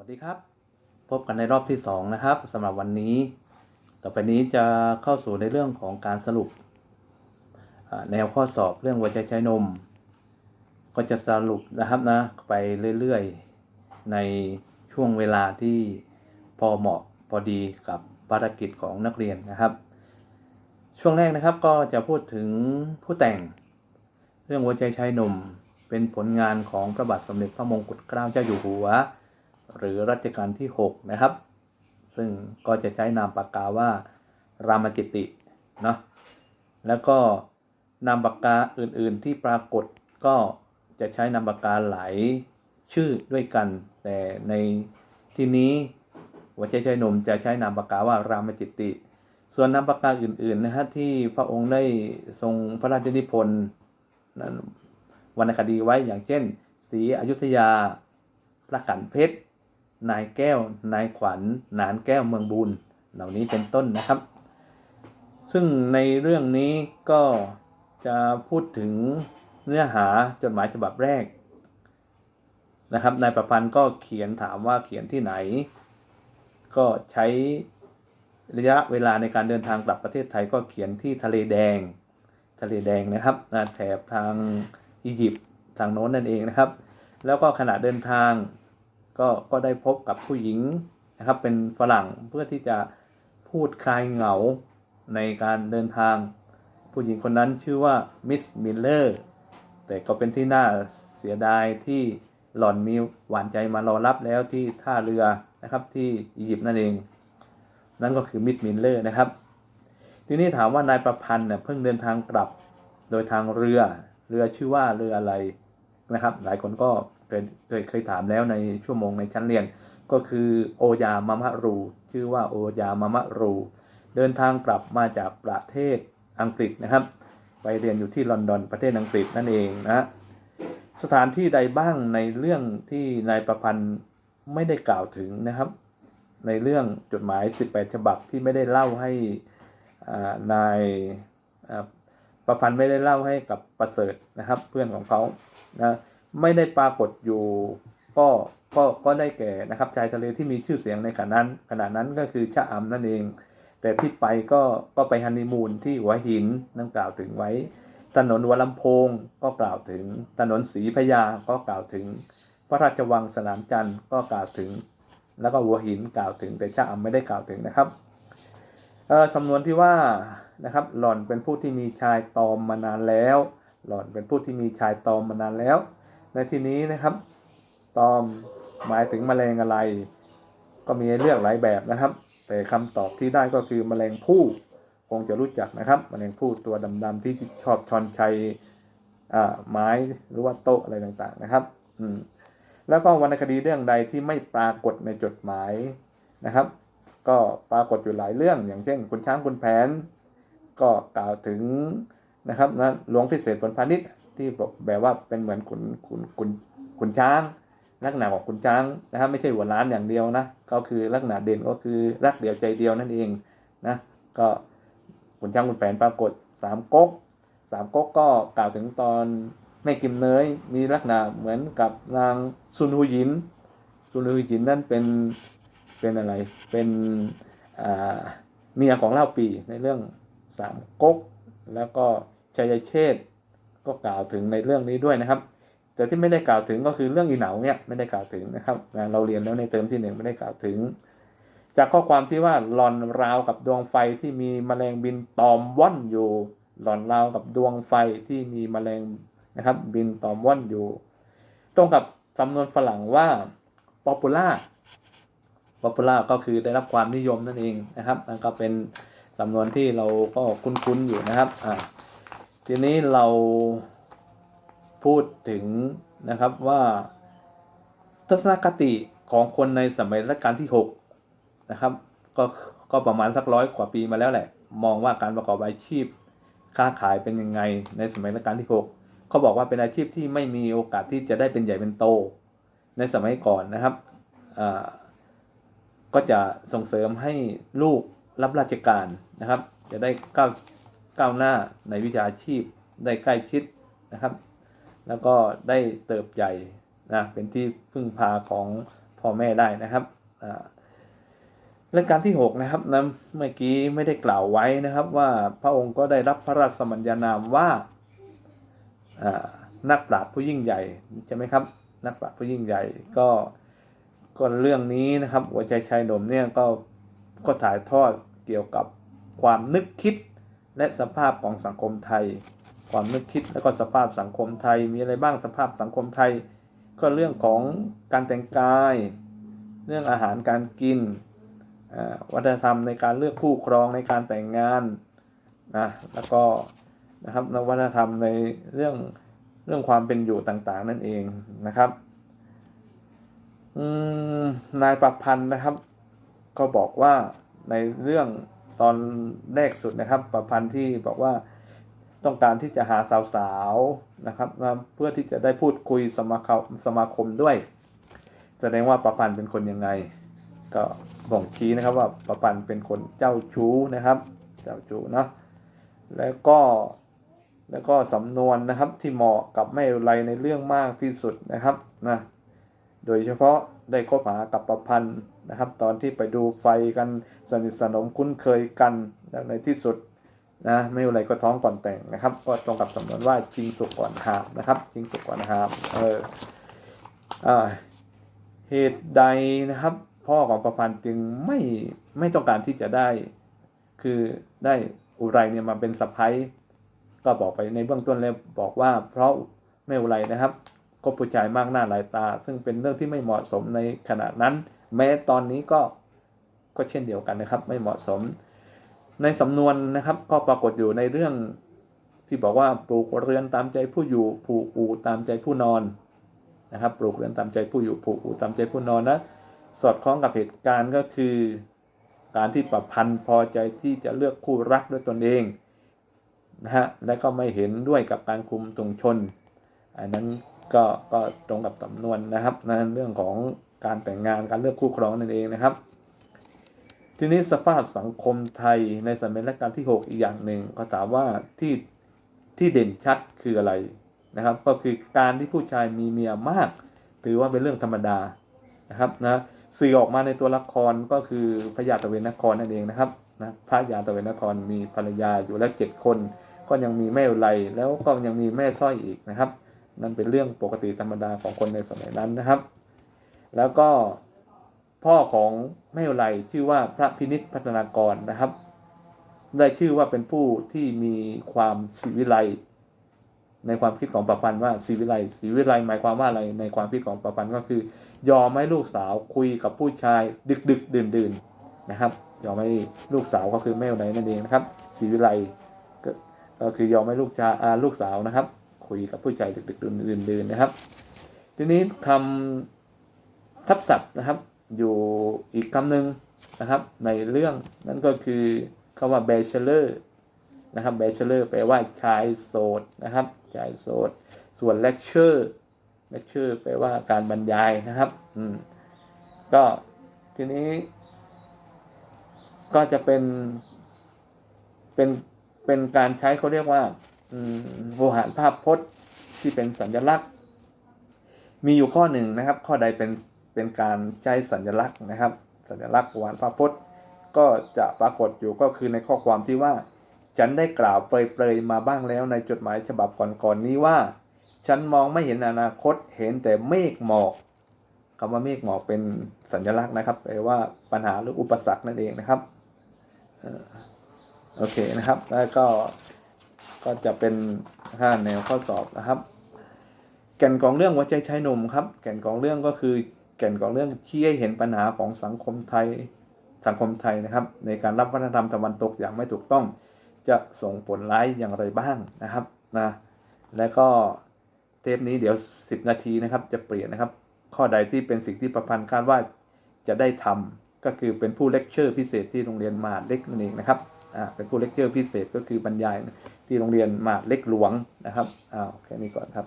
วัสดีครับ พบกันในรอบที่ 2 นะครับสำหรับวันนี้ ต่อไปนี้จะเข้าสู่ในเรื่องของการสรุป แนวข้อสอบเรื่องวัยใจใช้นม ก็จะสรุปนะครับนะไปเรื่อยๆ ในช่วงเวลาที่พอเหมาะพอดีกับภารกิจของนักเรียนนะครับ ช่วงแรกนะครับก็จะพูดถึงผู้แต่งเรื่องหัวใจชายนม เป็นผลงานของพระบาทสมเด็จพระมงกุฎเกล้าเจ้าอยู่หัว หรือรัชกาลที่ 6 นะครับ ซึ่งก็จะใช้นามปากกาว่า รามจิติเนาะแล้วก็นามปากกาอื่นๆที่ปรากฏก็จะใช้นามปากกาหลายชื่อด้วยกัน แต่ในที่นี้หัวใจชายหนุ่มจะใช้นามปากกาว่ารามจิติ ส่วนนามปากกาอื่นๆนะฮะที่พระองค์ได้ทรงพระราชนิพนธ์นั้นวรรณคดีไว้อย่างเช่นศรีอยุธยา พระขันเพชร นายแก้ว นายขวัญนานแก้วเมืองบุญเหล่านี้เป็นต้นนะครับ ซึ่งในเรื่องนี้ก็จะพูดถึงเนื้อหาจดหมายฉบับแรกนะครับ นายประพันธ์ก็เขียนถามว่าเขียนที่ไหน ก็ใช้ระยะเวลาในการเดินทางกลับประเทศไทยก็เขียนที่ทะเลแดง ทะเลแดงนะครับแถบทางอียิปต์ทางโน้นนั่นเองนะครับ แล้วก็ขณะเดินทาง ก็ก็ได้พบกับผู้หญิงนะครับ เป็นฝรั่งเพื่อที่จะพูดคลายเหงาในการเดินทาง ผู้หญิงคนนั้นชื่อว่ามิสมิลเลอร์แต่ก็เป็นที่น่าเสียดายที่หล่อนมีหวานใจมารอรับแล้วที่ท่าเรือนะครับที่อียิปต์นั่นเอง นั่นก็คือมิสมิลเลอร์นะครับ ทีนี้ถามว่านายประพันธ์เนี่ยเพิ่งเดินทางกลับโดยทางเรือเรือชื่อว่าเรืออะไรนะครับ หลายคนก็ เคยเคยเคยถามแล้วในชั่วโมงในชั้นเรียน ก็คือโอยามามะรู ชื่อว่าโอยามามะรู เดินทางกลับมาจากประเทศอังกฤษนะครับ ไปเรียนอยู่ที่ลอนดอนประเทศอังกฤษนั่นเองนะสถานที่ใดบ้างในเรื่องที่นายประพันธ์ไม่ได้กล่าวถึงนะครับ ในเรื่องจดหมาย 18 ฉบับที่ไม่ได้เล่าให้นายประพันธ์ไม่ได้เล่าให้กับประเสริฐนะครับ เพื่อนของเขานะ ไม่ได้ปรากฏอยู่ก็ก็ก็ได้แก่นะครับชายทะเลที่มีชื่อเสียงในขณะนั้นขณะนั้นก็คือชะอำนั่นเอง แต่ที่ไปก็ก็ไปฮันนีมูนที่หัวหินนั่นกล่าวถึงไว้ ถนนวัวลำโพงก็กล่าวถึงถนนศรีพยาก็กล่าวถึง พระราชวังสนามจันทร์ก็กล่าวถึง แล้วก็หัวหินกล่าวถึงแต่ชะอำไม่ได้กล่าวถึงนะครับเออสำนวนที่ว่านะครับหล่อนเป็นผู้ที่มีชายตอมมานานแล้ว หล่อนเป็นผู้ที่มีชายตอมมานานแล้ว ในที่นี้นะครับ ตอมหมายถึงแมลงอะไร ก็มีให้เลือกหลายแบบนะครับ แต่คำตอบที่ได้ก็คือแมลงผู้คงจะรู้จักนะครับแมลงผู้ตัวดำๆที่ชอบชอนชัยอ่ไม้หรือว่าโต๊ะอะไรต่างๆนะครับ อืมแล้วก็วรรณคดีเรื่องใดที่ไม่ปรากฏในจดหมายนะครับ ก็ปรากฏอยู่หลายเรื่องอย่างเช่นคุณช้างคุณแผน ก็กล่าวถึงนะครับนะหลวงพิเศษผลพาณิชย์ ที่บอกแบบว่าเป็นเหมือนขุนขุนขุนขุนช้าง ลักษณะของขุนช้างนะครับไม่ใช่หัวล้านอย่างเดียวนะก็คือลักษณะเด่นก็คือรักเดียวใจเดียวนั่นเองนะก็ขุนช้างขุนแผนปรากฏสามก๊กสามก๊กก็กล่าวถึงตอนแม่กิมเนยมีลักษณะเหมือนกับนางซุนฮูยินซุนฮูยินนั่นเป็นเป็นอะไรเป็นเมียของเล่าปีในเรื่องสามก๊กแล้วก็ชัยเชษ ก็กล่าวถึงในเรื่องนี้ด้วยนะครับ แต่ที่ไม่ได้กล่าวถึงก็คือเรื่องอีเหนาเนี่ยไม่ได้กล่าวถึงนะครับนเราเรียนแล้วในเทอมที่หนึ่งไม่ได้กล่าวถึง จากข้อความที่ว่าหลอนราวกับดวงไฟที่มีแมลงบินตอมว่อนอยู่ หลอนราวกับดวงไฟที่มีแมลงนะครับ บินตอมว่อนอยู่ ตรงกับสำนวนฝรั่งว่า popular popular ก็คือได้รับความนิยมนั่นเองนะครับนั่นก็เป็นสำนวนที่เราก็คุ้นๆอยู่นะครับอ่า ทีนี้เราพูดถึงนะครับว่า ทัศนคติของคนในสมัยรัชกาลที่ 6 นะครับ ก็ก็ประมาณสักร้อยกว่าปีมาแล้วแหละ มองว่าการประกอบอาชีพค้าขายเป็นยังไงในสมัยรัชกาลที่ 6 เขาบอกว่าเป็นอาชีพที่ไม่มีโอกาสที่จะได้เป็นใหญ่เป็นโต ในสมัยก่อนนะครับก็จะส่งเสริมให้ลูกรับราชการนะครับ จะได้ก้าว ก้าวหน้าในวิชาชีพได้ใกล้ชิดนะครับ แล้วก็ได้เติบใหญ่นะเป็นที่พึ่งพาของพ่อแม่ได้นะครับเรื่องการที่หกนะครับนะเมื่อกี้ไม่ได้กล่าวไว้นะครับว่าพระองค์ก็ได้รับพระราชสมัญญานามว่าอ่านักปราชญ์ผู้ยิ่งใหญ่ใช่ไหมครับ นักปราชญ์ผู้ยิ่งใหญ่ก็ก็เรื่องนี้นะครับหัวใจชายหนุ่มเนี่ยก็ก็ถ่ายทอดเกี่ยวกับความนึกคิด และสภาพของสังคมไทย ความนึกคิดแล้วก็สภาพสังคมไทย มีอะไรบ้างสภาพสังคมไทย ก็เรื่องของการแต่งกาย เรื่องอาหารการกินวัฒนธรรมในการเลือกคู่ครองในการแต่งงานนะแล้วก็นะครับนวัฒนธรรมในเรื่องเรื่องความเป็นอยู่ต่างๆ นั่นเองนะครับนายประพันธ์นะครับ ก็บอกว่าในเรื่อง ตอนแรกสุดนะครับ ประพันธ์ที่บอกว่าต้องการที่จะหาสาวๆนะครับ เพื่อที่จะได้พูดคุยสมาคมสมาคมด้วย แสดงว่าประพันธ์เป็นคนยังไง ก็บ่งชี้นะครับว่าประพันธ์เป็นคนเจ้าชู้นะครับ เจ้าชู้นะแล้วก็แล้วก็สำนวนนะครับที่เหมาะกับแม่อุไรในเรื่องมากที่สุดนะครับนะโดยเฉพาะได้คบหากับประพันธ์ นะครับ ตอนที่ไปดูไฟกันสนิทสนมคุ้นเคยกันแล้วในที่สุดนะไม่อุไรก็ท้องก่อนแต่งนะครับ ก็ตรงกับสำนวนว่าชิงสุกก่อนหามนะครับชิงสุกก่อนหามเอออ่าเหตุใดนะครับ พ่อของประพันธ์จึงไม่ไม่ต้องการที่จะได้ คือได้อุไรเนี่ยมาเป็นสะพ้ยก็บอกไปในเบื้องต้นแล้วบอกว่า เพราะแม่อุไรนะครับก็ผู้ชายมากหน้าหลายตา ซึ่งเป็นเรื่องที่ไม่เหมาะสมในขณะนั้น แม้ตอนนี้ก็ก็เช่นเดียวกันนะครับ ไม่เหมาะสม ในสำนวนนะครับ ก็ปรากฏอยู่ในเรื่องที่บอกว่าปลูกเรือนตามใจผู้อยู่ผูกอู่ตามใจผู้นอนนะครับ ปลูกเรือนตามใจผู้อยู่ผูกอู่ตามใจผู้นอนนะสอดคล้องกับเหตุการณ์ก็คือ การที่ประพันธ์พอใจที่จะเลือกคู่รักด้วยตนเองนะฮะและก็ไม่เห็นด้วยกับการคุมตรงชน อันนั้นก็ก็ตรงกับสำนวนนะครับนะเรื่องของ การแต่งงานการเลือกคู่ครองนั่นเองนะครับ ทีนี้สภาพสังคมไทยในสมัยรัชกาลที่ 6 อีกอย่างหนึ่งก็ถามว่าที่ที่เด่นชัดคืออะไรนะครับ ก็คือการที่ผู้ชายมีเมียมาก ถือว่าเป็นเรื่องธรรมดานะครับนะสื่อออกมาในตัวละครก็คือพระยาตะเวนนครนั่นเองนะครับนะพระยาตะเวนนครมีภรรยาอยู่แล้วเจ็ดคน ก็ยังมีแม่อุไรแล้วก็ยังมีแม่สร้อยอีกนะครับ นั่นเป็นเรื่องปกติธรรมดาของคนในสมัยนั้นนะครับ แล้วก็พ่อของแม่อุไรชื่อว่าพระพินิษพัฒนากรนะครับ ได้ชื่อว่าเป็นผู้ที่มีความศิวิไลในความคิดของประพันธ์ว่าศรีวิไลศรีวิไลหมายความว่าอะไรในความคิดของประพันธ์ก็คือ ยอมให้ลูกสาวคุยกับผู้ชายดึกดึกดื่นดื่นนะครับ ยอมให้ลูกสาวก็คือแม่ไหนนั่นเองนะครับศรีวิไลก็คือยอมให้ลูกชายลูกสาวนะครับ คุยกับผู้ชายดึกดึกดื่นดื่นนะครับ ทีนี้คำ ทับศัพท์นะครับ อยู่อีกคำหนึ่งนะครับ ในเรื่องนั่นก็คือคำว่า bachelor นะครับ bachelor แปลว่าชายโสดนะครับชายโสด ส่วน lecture lecture แปลว่าการบรรยายนะครับ อืม ก็ทีนี้ ก็จะเป็น เป็นเป็นการใช้เขาเรียกว่าอืมโวหารภาพพจน์ที่เป็นสัญลักษณ์ มีอยู่ข้อหนึ่งนะครับ ข้อใดเป็น เป็นการใช้สัญลักษณ์นะครับ สัญลักษณ์วารภาพพจน์ก็จะปรากฏอยู่ก็คือในข้อความที่ว่า ฉันได้กล่าวเปรยๆมาบ้างแล้วในจดหมายฉบับก่อนๆนี้ว่า ฉันมองไม่เห็นอนาคตเห็นแต่เมฆหมอกคำว่าเมฆหมอกเป็นสัญลักษณ์นะครับแปลว่าปัญหาหรืออุปสรรคนั่นเองนะครับโอเคนะครับ แล้วก็ก็จะเป็นห้าแนวข้อสอบนะครับ แก่นของเรื่องหัวใจชายหนุ่มครับ แก่นของเรื่องก็คือ แก่นของเรื่องชี้ให้เห็นปัญหาของสังคมไทยสังคมไทยนะครับ ในการรับวัฒนธรรมตะวันตกอย่างไม่ถูกต้อง จะส่งผลร้ายอย่างไรบ้างนะครับนะแล้วก็เทปนี้เดี๋ยว 10 นาทีนะครับ จะเปลี่ยนนะครับ ข้อใดที่เป็นสิ่งที่ประพันธ์คาดว่าจะได้ทำก็คือเป็นผู้เลคเชอร์พิเศษที่โรงเรียนมหาดเล็กนั่นเองนะครับอ่าเป็นผู้เลคเชอร์พิเศษก็คือบรรยายที่โรงเรียนมหาดเล็กหลวงนะครับอ้าวแค่นี้ก่อนครับ